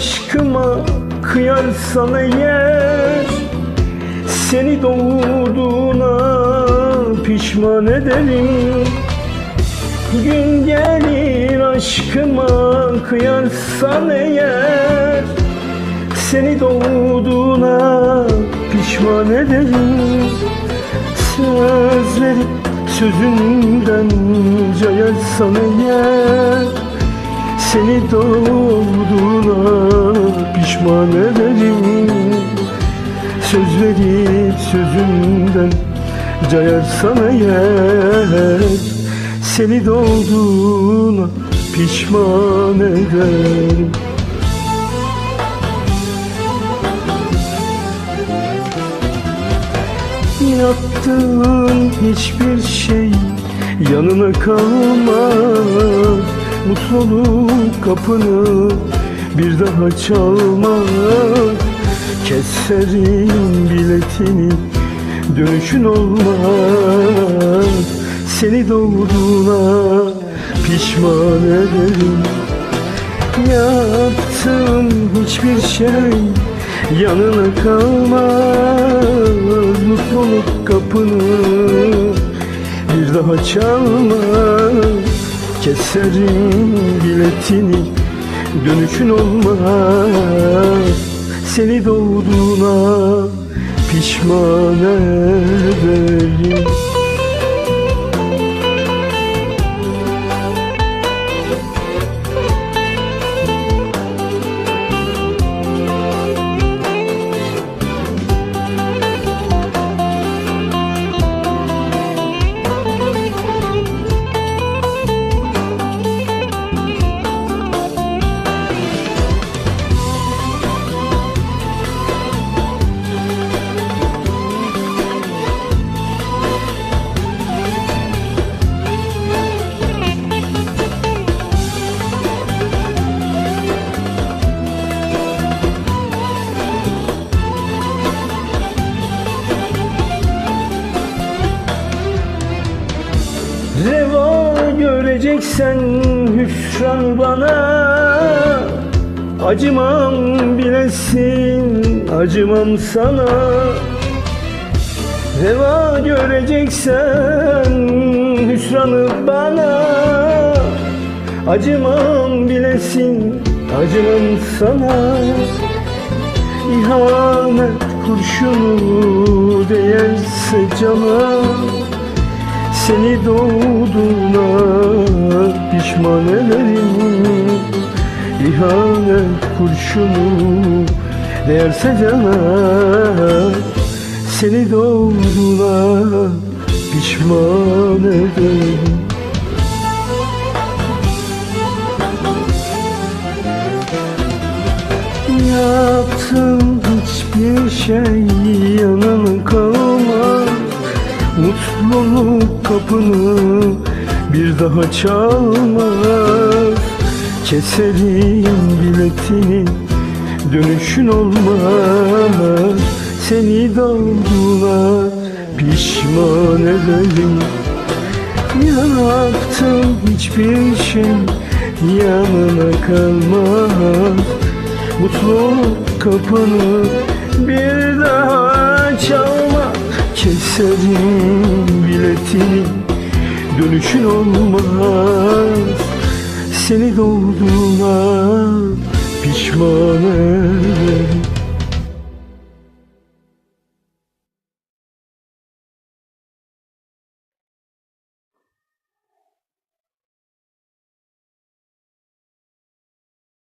aşkıma kıyarsan eğer Seni doğduğuna pişman ederim. Gün gelir aşkıma kıyarsan eğer Seni doğduğuna pişman ederim. Sözleri sözünden cayarsan eğer Seni doğduğuna pişman ederim. Söz verip sözünden cayarsan eğer Seni doğduğuna pişman ederim. Yaptığın hiçbir şey yanına kalmaz Mutluluk kapını bir daha çalmaz Keserim biletini dönüşün olmaz. Seni doğduğuna pişman ederim. Yaptığım hiçbir şey yanına kalmaz. Mutluluk kapını bir daha çalmaz Keserim biletini dönüşün olmaz. Seni doğduğuna pişman ederim göreceksen hüsran bana Acımam bilesin acımam sana. Reva göreceksen hüsranı bana Acımam bilesin acımam sana. İhanet kurşunu değerse cana seni doğduğuna pişman ederim İhanet kurşunu değerse cana Seni doğduğuna pişman ederim. Yaptığım hiçbir şey yanına kalmaz. Mutluluk kapını bir daha çalmaz. Keserim biletini dönüşün olmaz. Seni doğduğuna pişman ederim. Yaptım hiçbir şey yanına kalmaz. Mutluluk kapını bir daha çalma. Keserim biletini dönüşün olmaz. Seni doğduğuna pişman ederim